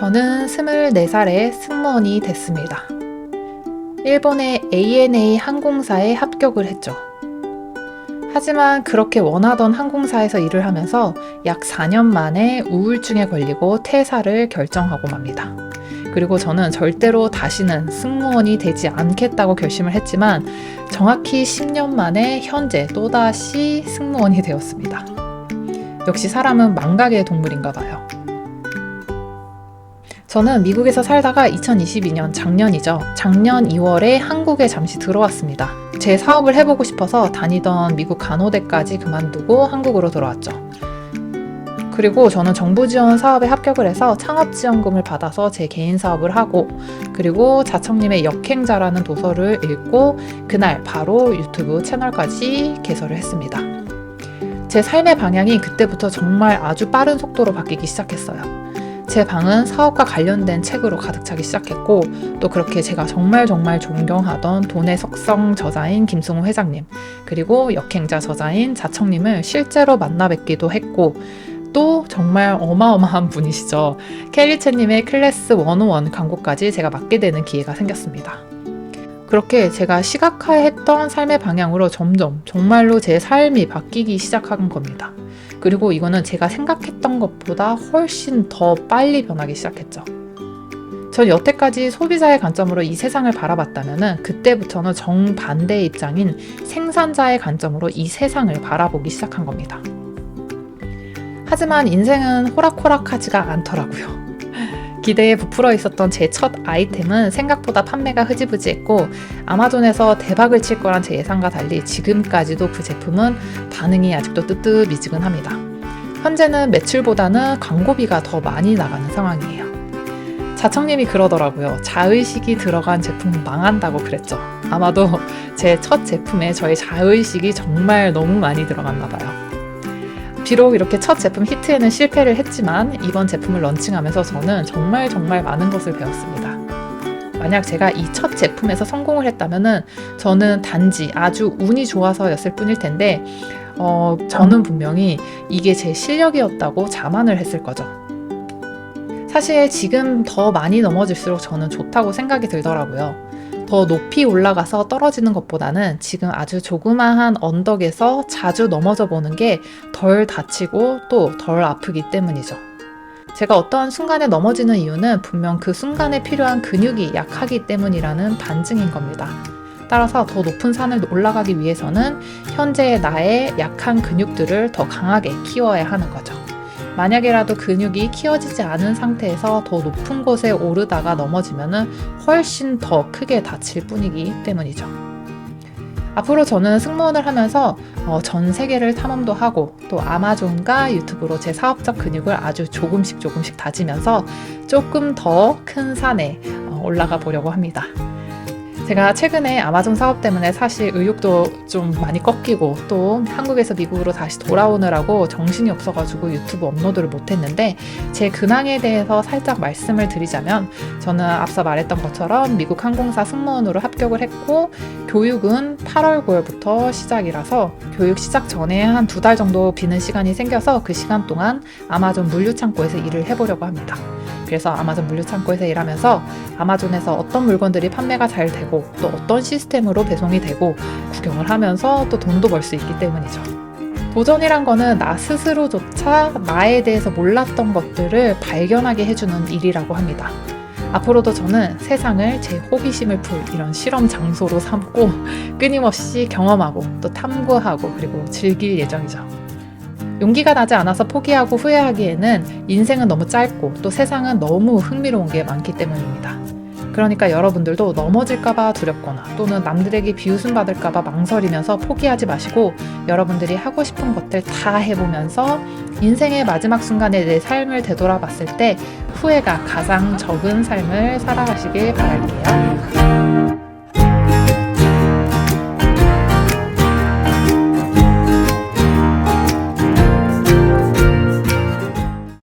저는 24살에 승무원이 됐습니다. 일본의 ANA 항공사에 합격을 했죠. 하지만 그렇게 원하던 항공사에서 일을 하면서 약 4년 만에 우울증에 걸리고 퇴사를 결정하고 맙니다. 그리고 저는 절대로 다시는 승무원이 되지 않겠다고 결심을 했지만 정확히 10년 만에 현재 또다시 승무원이 되었습니다. 역시 사람은 망각의 동물인가 봐요. 저는 미국에서 살다가 2022년 작년이죠. 작년 2월에 한국에 잠시 들어왔습니다. 제 사업을 해보고 싶어서 다니던 미국 간호대까지 그만두고 한국으로 돌아왔죠. 그리고 저는 정부 지원 사업에 합격을 해서 창업 지원금을 받아서 제 개인 사업을 하고 그리고 자청님의 역행자라는 도서를 읽고 그날 바로 유튜브 채널까지 개설을 했습니다. 제 삶의 방향이 그때부터 정말 아주 빠른 속도로 바뀌기 시작했어요. 제 방은 사업과 관련된 책으로 가득 차기 시작했고 또 그렇게 제가 정말 정말 존경하던 돈의 속성 저자인 김승호 회장님 그리고 역행자 저자인 자청님을 실제로 만나 뵙기도 했고 또 정말 어마어마한 분이시죠. 켈리체님의 클래스 101 광고까지 제가 맡게 되는 기회가 생겼습니다. 그렇게 제가 시각화했던 삶의 방향으로 점점 정말로 제 삶이 바뀌기 시작한 겁니다. 그리고 이거는 제가 생각했던 것보다 훨씬 더 빨리 변하기 시작했죠. 전 여태까지 소비자의 관점으로 이 세상을 바라봤다면 그때부터는 정반대의 입장인 생산자의 관점으로 이 세상을 바라보기 시작한 겁니다. 하지만 인생은 호락호락하지가 않더라고요. 기대에 부풀어 있었던 제 첫 아이템은 생각보다 판매가 흐지부지했고 아마존에서 대박을 칠 거란 제 예상과 달리 지금까지도 그 제품은 반응이 아직도 뜨뜻미지근합니다. 현재는 매출보다는 광고비가 더 많이 나가는 상황이에요. 자청님이 그러더라고요. 자의식이 들어간 제품은 망한다고 그랬죠. 아마도 제 첫 제품에 저의 자의식이 정말 너무 많이 들어갔나 봐요. 비록 이렇게 첫 제품 히트에는 실패를 했지만 이번 제품을 런칭하면서 저는 정말 정말 많은 것을 배웠습니다. 만약 제가 이 첫 제품에서 성공을 했다면은 저는 단지 아주 운이 좋아서였을 뿐일 텐데, 어, 저는 분명히 이게 제 실력이었다고 자만을 했을 거죠. 사실 지금 더 많이 넘어질수록 저는 좋다고 생각이 들더라고요. 더 높이 올라가서 떨어지는 것보다는 지금 아주 조그마한 언덕에서 자주 넘어져 보는 게 덜 다치고 또 덜 아프기 때문이죠. 제가 어떠한 순간에 넘어지는 이유는 분명 그 순간에 필요한 근육이 약하기 때문이라는 반증인 겁니다. 따라서 더 높은 산을 올라가기 위해서는 현재의 나의 약한 근육들을 더 강하게 키워야 하는 거죠. 만약에라도 근육이 키워지지 않은 상태에서 더 높은 곳에 오르다가 넘어지면 훨씬 더 크게 다칠 뿐이기 때문이죠. 앞으로 저는 승무원을 하면서 어, 전 세계를 탐험도 하고 또 아마존과 유튜브로 제 사업적 근육을 아주 조금씩 조금씩 다지면서 조금 더 큰 산에 어, 올라가 보려고 합니다. 제가 최근에 아마존 사업 때문에 사실 의욕도 좀 많이 꺾이고 또 한국에서 미국으로 다시 돌아오느라고 정신이 없어가지고 유튜브 업로드를 못했는데 제 근황에 대해서 살짝 말씀을 드리자면 저는 앞서 말했던 것처럼 미국 항공사 승무원으로 합격을 했고 교육은 8월 9월부터 시작이라서 교육 시작 전에 한 두 달 정도 비는 시간이 생겨서 그 시간 동안 아마존 물류 창고에서 일을 해보려고 합니다. 그래서 아마존 물류 창고에서 일하면서 아마존에서 어떤 물건들이 판매가 잘 되고 또 어떤 시스템으로 배송이 되고 구경을 하면서 또 돈도 벌 수 있기 때문이죠. 도전이란 거는 나 스스로조차 나에 대해서 몰랐던 것들을 발견하게 해주는 일이라고 합니다. 앞으로도 저는 세상을 제 호기심을 풀 이런 실험 장소로 삼고 끊임없이 경험하고 또 탐구하고 그리고 즐길 예정이죠. 용기가 나지 않아서 포기하고 후회하기에는 인생은 너무 짧고 또 세상은 너무 흥미로운 게 많기 때문입니다. 그러니까 여러분들도 넘어질까봐 두렵거나 또는 남들에게 비웃음 받을까봐 망설이면서 포기하지 마시고 여러분들이 하고 싶은 것들 다 해보면서 인생의 마지막 순간에 내 삶을 되돌아 봤을 때 후회가 가장 적은 삶을 살아가시길 바랄게요.